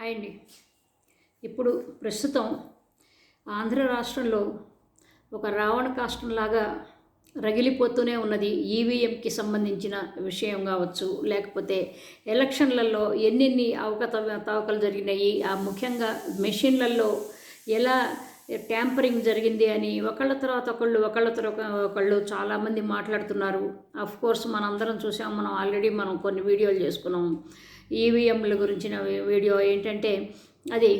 Hi అండి. ఇప్పుడు ప్రస్తుతం ఆంధ్ర రాష్ట్రంలో ఒక రావణ కాష్టంలాగా రగిలిపోతూనే ఉన్నది ఈవీఎంకి సంబంధించిన విషయం కావచ్చు లేకపోతే ఎలక్షన్లలో ఎన్నెన్ని అవకత తవకలు జరిగినాయి ఆ ముఖ్యంగా మెషిన్లలో ఎలా ట్యాంపరింగ్ జరిగింది అని ఒకళ్ళ తర్వాత ఒకళ్ళు ఒకళ్ళ తర్వాత ఒకళ్ళు చాలామంది మాట్లాడుతున్నారు. అఫ్ కోర్స్ మనందరం చూసాం మనం ఆల్రెడీ మనం కొన్ని వీడియోలు చేసుకున్నాం. ఈవీఎంల గురించిన వీడియో ఏంటంటే అది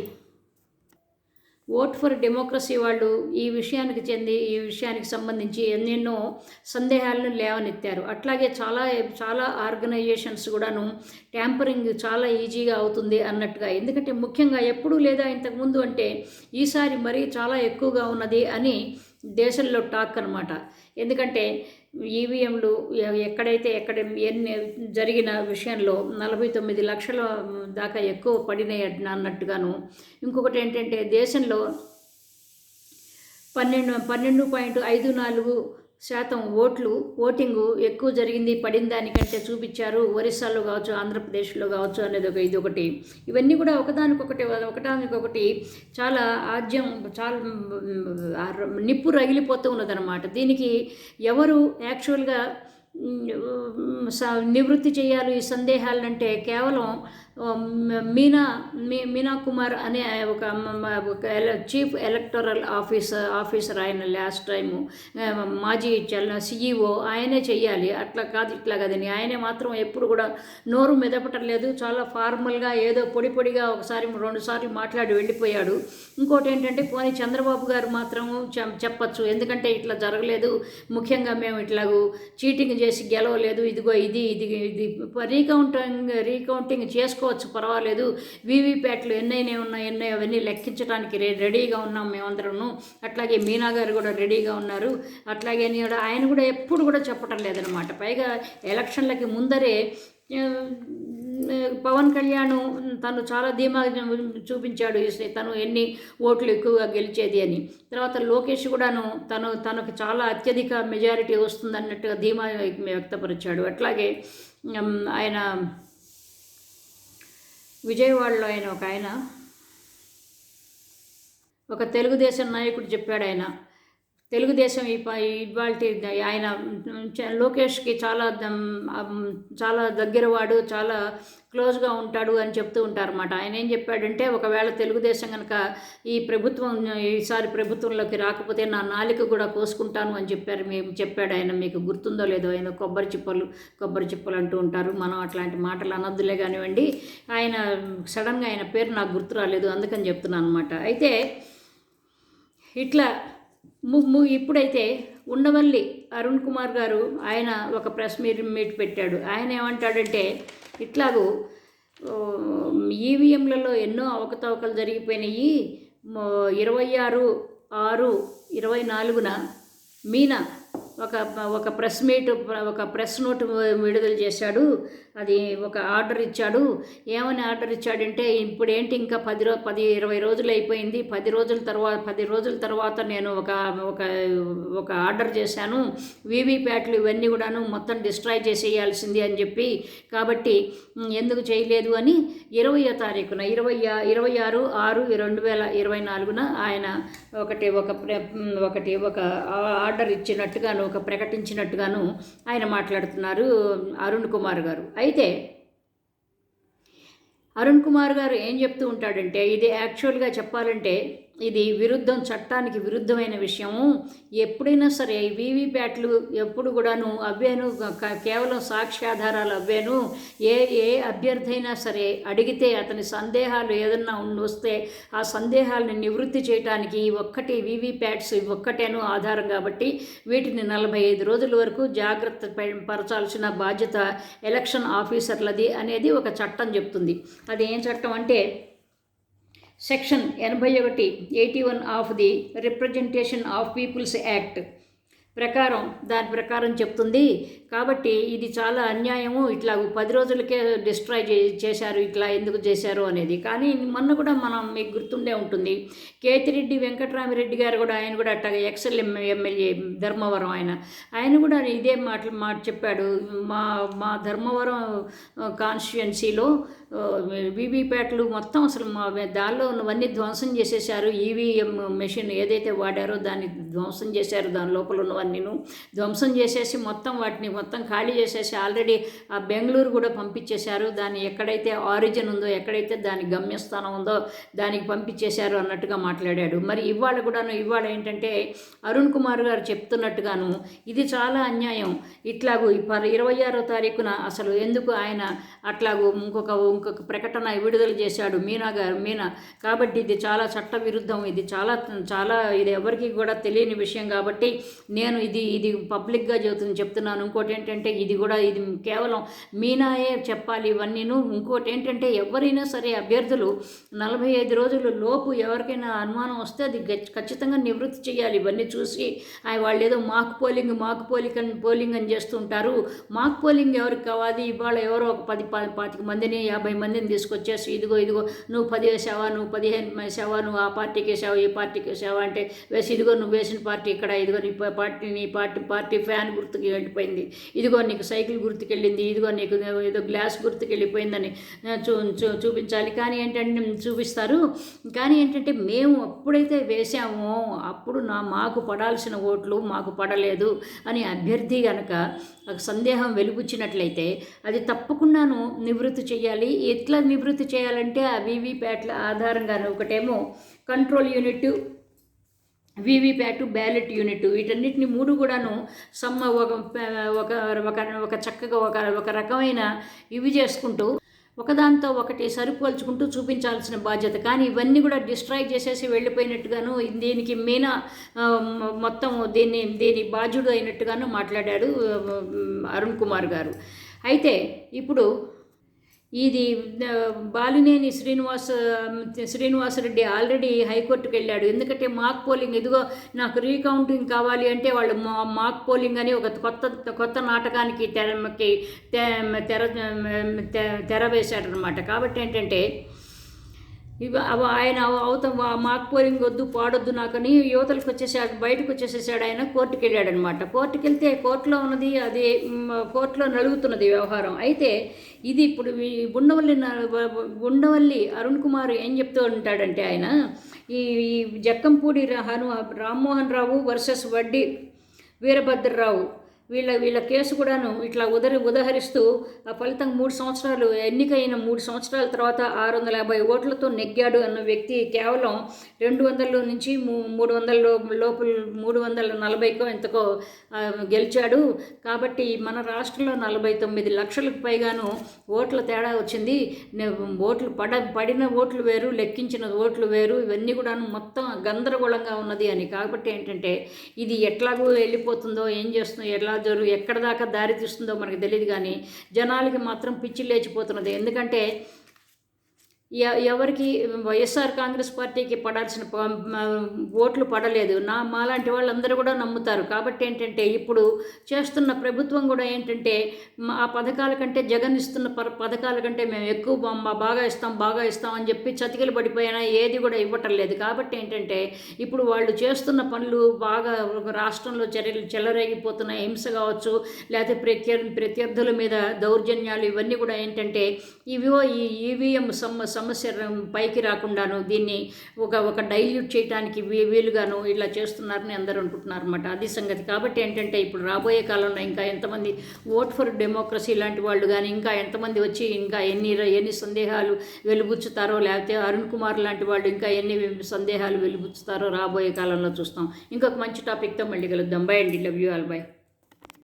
ఓట్ ఫర్ డెమోక్రసీ వాళ్ళు ఈ విషయానికి చెంది ఈ విషయానికి సంబంధించి ఎన్నెన్నో సందేహాలను లేవనెత్తారు. అట్లాగే చాలా చాలా ఆర్గనైజేషన్స్ కూడాను ట్యాంపరింగ్ చాలా ఈజీగా అవుతుంది అన్నట్టుగా. ఎందుకంటే ముఖ్యంగా ఎప్పుడు లేదా ఇంతకుముందు అంటే ఈసారి మరీ చాలా ఎక్కువగా ఉన్నది అని దేశంలో టాక్ అనమాట ఎందుకంటే ఈవీఎంలు ఎక్కడైతే ఎక్కడ ఎన్ని జరిగిన విషయంలో నలభై తొమ్మిది లక్షల దాకా ఎక్కువ పడినాయి అన్నట్టుగాను. ఇంకొకటి ఏంటంటే దేశంలో పన్నెండు పన్నెండు పాయింట్ ఐదు నాలుగు శాతం ఓట్లు ఓటింగు ఎక్కువ జరిగింది పడిన దానికంటే చూపించారు ఒరిస్సాలో కావచ్చు ఆంధ్రప్రదేశ్లో కావచ్చు అనేది ఒక ఇది ఒకటి. ఇవన్నీ కూడా ఒకదానికొకటి ఒకదానికొకటి చాలా ఆద్యం చాలా నిప్పు రగిలిపోతూ ఉన్నదన్నమాట. దీనికి ఎవరు యాక్చువల్గా నివృత్తి చేయాలి ఈ సందేహాలంటే కేవలం మీనా మీ మీనా కుమార్ అనే ఒక ఒక చీఫ్ ఎలక్టరల్ ఆఫీసర్ ఆఫీసర్ ఆయన లాస్ట్ టైము మాజీ సిఈఓ ఆయనే చెయ్యాలి. అట్లా కాదు ఇట్లా కాదని ఆయనే మాత్రం ఎప్పుడు కూడా నోరు మెదపటం లేదు చాలా ఫార్మల్గా ఏదో పొడి పొడిగా ఒకసారి రెండు సార్లు మాట్లాడి వెళ్ళిపోయాడు. ఇంకోటి ఏంటంటే పోనీ చంద్రబాబు గారు మాత్రం చెప్పచ్చు. ఎందుకంటే ఇట్లా జరగలేదు. ముఖ్యంగా మేము ఇట్లాగూ చీటింగ్ చేసి గెలవలేదు. ఇదిగో ఇది ఇది ఇది. రీకౌంటింగ్ రీకౌంటింగ్ చేసుకో చేసుకోవచ్చు పర్వాలేదు. వీవీప్యాట్లు ఎన్నైనా ఉన్నాయి ఎన్నో అవన్నీ లెక్కించడానికి రెడీగా ఉన్నాం మేమందరము అట్లాగే మీనా గారు కూడా రెడీగా ఉన్నారు. అట్లాగే ఆయన కూడా ఎప్పుడు కూడా చెప్పటం లేదనమాట పైగా ఎలక్షన్లకి ముందరే పవన్ కళ్యాణ్ తను చాలా ధీమా చూపించాడు తను ఎన్ని ఓట్లు ఎక్కువగా గెలిచేది అని. తర్వాత లోకేష్ కూడాను తను తనకు చాలా అత్యధిక మెజారిటీ వస్తుందన్నట్టుగా ధీమా వ్యక్తపరిచాడు. అట్లాగే ఆయన విజయవాడలో ఆయన ఒక ఆయన. ఒక తెలుగుదేశం నాయకుడు చెప్పాడు ఆయన. తెలుగుదేశం ఇవాళ ఆయన లోకేష్కి చాలా చాలా దగ్గరవాడు చాలా క్లోజ్గా ఉంటాడు అని చెప్తూ ఉంటారన్నమాట. ఆయన ఏం చెప్పాడంటే ఒకవేళ తెలుగుదేశం కనుక ఈ ప్రభుత్వం ఈసారి ప్రభుత్వంలోకి రాకపోతే నా నాలిక కూడా కోసుకుంటాను అని చెప్పారు మేము చెప్పాడు ఆయన. మీకు గుర్తుందో లేదో ఆయన కొబ్బరి చిప్పలు కొబ్బరి చిప్పలు అంటూ ఉంటారు. మనం అట్లాంటి మాటలు అనొద్దులే కానివ్వండి. ఆయన సడన్గా ఆయన పేరు నాకు గుర్తు రాలేదు అందుకని చెప్తున్నాను అనమాట అయితే ఇట్లా ఇప్పుడైతే ఉండవల్లి అరుణ్ కుమార్ గారు ఆయన ఒక ప్రెస్ మీట్ మీట్ పెట్టాడు. ఆయన ఏమంటాడంటే ఇట్లాగూ ఈవీఎంలలో ఎన్నో అవకతవకలు జరిగిపోయినాయి. ఇరవై ఆరు ఆరు ఇరవై నాలుగున మీనా ఒక ఒక ప్రెస్ మీట్ ఒక ప్రెస్ నోట్ విడుదల చేశాడు. అది ఒక ఆర్డర్ ఇచ్చాడు. ఏమని ఆర్డర్ ఇచ్చాడంటే ఇప్పుడు ఏంటి ఇంకా పది రో పది ఇరవై రోజులు అయిపోయింది. పది రోజుల తర్వాత పది రోజుల తర్వాత నేను ఒక ఒక ఒక ఆర్డర్ చేశాను. వీవీప్యాట్లు ఇవన్నీ కూడాను మొత్తం డిస్ట్రాయ్ చేసేయాల్సింది అని చెప్పి. కాబట్టి ఎందుకు చేయలేదు? అని ఇరవయో తారీఖున ఇరవై ఇరవై ఆరు ఆరు రెండు వేల ఇరవై నాలుగున ఆయన ఒకటి ఒక ఒకటి ఒక ఆర్డర్ ఇచ్చినట్టుగాను ఒక ప్రకటించినట్టుగాను ఆయన మాట్లాడుతున్నారు అరుణ్ కుమార్ గారు. అయితే అరుణ్ కుమార్ గారు ఏం చెప్తూ ఉంటాడంటే ఇది యాక్చువల్గా చెప్పాలంటే ఇది విరుద్ధం చట్టానికి విరుద్ధమైన విషయము. ఎప్పుడైనా సరే వీవీప్యాట్లు ఎప్పుడు కూడాను అవ్వాను కేవలం సాక్ష్యాధారాలు అవ్వాను. ఏ ఏ అభ్యర్థి అయినా సరే అడిగితే అతని సందేహాలు ఏదన్నా వస్తే ఆ సందేహాలను నివృత్తి చేయడానికి ఒక్కటి వీవీప్యాట్స్ ఒక్కటేను ఆధారం కాబట్టి వీటిని నలభై ఐదు రోజుల వరకు జాగ్రత్త పరచాల్సిన బాధ్యత ఎలక్షన్ ఆఫీసర్లది అనేది ఒక చట్టం చెప్తుంది. అది ఏం చట్టం అంటే సెక్షన్ ఎనభై ఒకటి eighty one of the representation of peoples act ప్రకారం దాని ప్రకారం చెప్తుంది. కాబట్టి ఇది చాలా అన్యాయము. ఇట్లా పది రోజులకే డిస్ట్రాయ్ చేశారు ఇట్లా ఎందుకు చేశారు అనేది. కానీ మొన్న కూడా మనం మీకు గుర్తుండే ఉంటుంది. కేతిరెడ్డి వెంకటరామిరెడ్డి గారు కూడా ఆయన కూడా అట్లా ఎక్సెల్ ఎమ్మెల్యే ధర్మవరం ఆయన. ఆయన కూడా ఇదే మాట మాట చెప్పాడు. మా మా ధర్మవరం కాన్స్టిట్యుయెన్సీలో వీవీప్యాట్లు మొత్తం అసలు మా దానిలో ఉన్నవన్నీ ధ్వంసం చేసేసారు ఈవీఎం మెషిన్ ఏదైతే వాడారో దాన్ని ధ్వంసం చేశారు. దాని లోపల ఉన్నవన్నీను ధ్వంసం చేసేసి మొత్తం వాటిని మొత్తం ఖాళీ చేసేసి ఆల్రెడీ ఆ బెంగళూరు కూడా పంపించేశారు. దాన్ని ఎక్కడైతే ఆరిజిన్ ఉందో ఎక్కడైతే దాని గమ్యస్థానం ఉందో దానికి పంపించేశారు అన్నట్టుగా మాట్లాడాడు. మరి ఇవాళ కూడాను ఇవాళ ఏంటంటే అరుణ్ కుమార్ గారు చెప్తున్నట్టుగాను ఇది చాలా అన్యాయం. ఇట్లాగూ ఇరవై ఆరో తారీఖున అసలు ఎందుకు ఆయన అట్లాగూ ఇంకొక ఒక ప్రకటన విడుదల చేశాడు మీనా గారు మీనా. కాబట్టి ఇది చాలా చట్ట విరుద్ధం ఇది చాలా చాలా ఇది ఎవరికి కూడా తెలియని విషయం కాబట్టి నేను ఇది ఇది పబ్లిక్గా చెబుతుంది చెప్తున్నాను. ఇంకోటి ఏంటంటే ఇది కూడా ఇది కేవలం మీనాయే చెప్పాలి ఇవన్నీను. ఇంకోటి ఏంటంటే ఎవరైనా సరే అభ్యర్థులు నలభై ఐదు రోజుల లోపు ఎవరికైనా అనుమానం వస్తే అది ఖచ్చితంగా నివృత్తి చేయాలి. ఇవన్నీ చూసి వాళ్ళు ఏదో మాక్ పోలింగ్ మాక్ పోలింగ్ అని పోలింగ్ అని చేస్తుంటారు. మాక్ పోలింగ్ ఎవరికి కావాలి? ఇవాళ ఎవరో ఒక పది పాతిక మందిని యాభై మందిని తీసుకొచ్చేసి ఇదిగో ఇదిగో నువ్వు పది వేసావా నువ్వు పదిహేను వేసావా నువ్వు ఆ పార్టీకి వేసావు ఈ పార్టీకి వేసావా అంటే వేసి ఇదిగో నువ్వు వేసిన పార్టీ ఇక్కడ ఇదిగో నీ పార్టీ నీ పార్టీ పార్టీ ఫ్యాన్ గుర్తుకి వెళ్ళిపోయింది. ఇదిగో నీకు సైకిల్ గుర్తుకెళ్ళింది ఇదిగో నీకు ఏదో గ్లాస్ గుర్తుకెళ్ళిపోయిందని చూ చూపించాలి. కానీ ఏంటంటే చూపిస్తారు. కానీ ఏంటంటే మేము ఎప్పుడైతే వేసామో అప్పుడు నా మాకు పడాల్సిన ఓట్లు మాకు పడలేదు అని అభ్యర్థి కనుక సందేహం వెలుగుచ్చినట్లయితే అది తప్పకుండాను నివృత్తి చేయాలి ఎట్లా నివృత్తి చేయాలంటే ఆ వీవీప్యాట్ల ఆధారంగానే ఒకటేమో control unit VVPAT ballot unit. వీటన్నిటిని మూడు కూడాను సమ్మ ఒక ఒక ఒక చక్కగా ఒక ఒక రకమైన ఇవి చేసుకుంటూ ఒకదాంతో ఒకటి సరిపోల్చుకుంటూ చూపించాల్సిన బాధ్యత. కానీ ఇవన్నీ కూడా డిస్ట్రాయ్ చేసేసి వెళ్ళిపోయినట్టుగాను దీనికి మీనా మొత్తం దీన్ని దీని బాధ్యుడు అయినట్టుగాను మాట్లాడాడు అరుణ్ కుమార్ గారు. అయితే ఇప్పుడు ఇది బాలినేని శ్రీనివాస్ శ్రీనివాసరెడ్డి ఆల్రెడీ హైకోర్టుకు వెళ్ళాడు. ఎందుకంటే మాక్ పోలింగ్ ఇదిగో నాకు రీకౌంటింగ్ కావాలి అంటే వాళ్ళు మాక్ పోలింగ్ అని ఒక కొత్త కొత్త నాటకానికి తెరకి తెర తెర వేశాడనమాట కాబట్టి ఏంటంటే ఇవి ఆయన అవతం మాకు పోలింగ్ వద్దు పాడొద్దు నాకని యువతలకు వచ్చేసాడు బయటకు వచ్చేసేసాడు ఆయన కోర్టుకు వెళ్ళాడనమాట కోర్టుకు వెళ్తే కోర్టులో ఉన్నది అది కోర్టులో నలుగుతున్నది వ్యవహారం. అయితే ఇది ఇప్పుడు గుండవల్లి గుండవల్లి అరుణ్ కుమార్ ఏం చెప్తూ ఉంటాడంటే ఆయన ఈ జక్కంపూడి హను రామ్మోహన్ రావు వర్సెస్ వడ్డీ వీరభద్రరావు వీళ్ళ వీళ్ళ కేసు కూడాను ఇట్లా ఉదరి ఉదహరిస్తూ ఆ ఫలితం మూడు సంవత్సరాలు ఎన్నికైన మూడు సంవత్సరాల తర్వాత ఆరు వందల యాభై ఓట్లతో నెగ్గాడు అన్న వ్యక్తి కేవలం రెండు వందల నుంచి మూడు వందల లోపల మూడు వందల నలభైకో ఎంతకో గెలిచాడు. కాబట్టి మన రాష్ట్రంలో నలభై తొమ్మిది లక్షలకు పైగాను ఓట్ల తేడా వచ్చింది. ఓట్లు పడ పడిన ఓట్లు వేరు లెక్కించిన ఓట్లు వేరు ఇవన్నీ కూడాను మొత్తం గందరగోళంగా ఉన్నది అని. కాబట్టి ఏంటంటే ఇది ఎట్లాగో వెళ్ళిపోతుందో ఏం చేస్తుందో ఎలా జోరు ఎక్కడ దాకా దారి తీస్తుందో మనకు తెలియదు కానీ జనాలకి మాత్రం పిచ్చి లేచిపోతున్నది. ఎందుకంటే ఎవరికి వైఎస్ఆర్ కాంగ్రెస్ పార్టీకి పడాల్సిన ఓట్లు పడలేదు. నా మాలాంటి వాళ్ళందరూ కూడా నమ్ముతారు. కాబట్టి ఏంటంటే ఇప్పుడు చేస్తున్న ప్రభుత్వం కూడా ఏంటంటే ఆ పథకాల కంటే జగన్ ఇస్తున్న పథకాల కంటే మేము ఎక్కువ బాగా ఇస్తాం బాగా ఇస్తాం అని చెప్పి చతికిలు పడిపోయినా ఏది కూడా ఇవ్వటం లేదు. కాబట్టి ఏంటంటే ఇప్పుడు వాళ్ళు చేస్తున్న పనులు బాగా రాష్ట్రంలో చర్యలు చెలరేగిపోతున్న హింస కావచ్చు లేకపోతే ప్రత్యర్థుల మీద దౌర్జన్యాలు ఇవన్నీ కూడా ఏంటంటే ఇవో ఈ ఈవీఎం సమ్మ సమస్య పైకి రాకుండాను దీన్ని ఒక ఒక డైల్యూట్ చేయడానికి వీలుగాను ఇలా చేస్తున్నారని అందరూ అనుకుంటున్నారు అనమాట అది సంగతి. కాబట్టి ఏంటంటే ఇప్పుడు రాబోయే కాలంలో ఇంకా ఎంతమంది ఓట్ ఫర్ డెమోక్రసీ లాంటి వాళ్ళు కానీ ఇంకా ఎంతమంది వచ్చి ఇంకా ఎన్ని ఎన్ని సందేహాలు వెలుబుచ్చుతారో లేకపోతే అరుణ్ కుమార్ లాంటి వాళ్ళు ఇంకా ఎన్ని సందేహాలు వెలుబుచ్చుతారో రాబోయే కాలంలో చూస్తాం. ఇంకొక మంచి టాపిక్తో మళ్ళీ కలుద్దాం. బై అండి. Love you all. బై.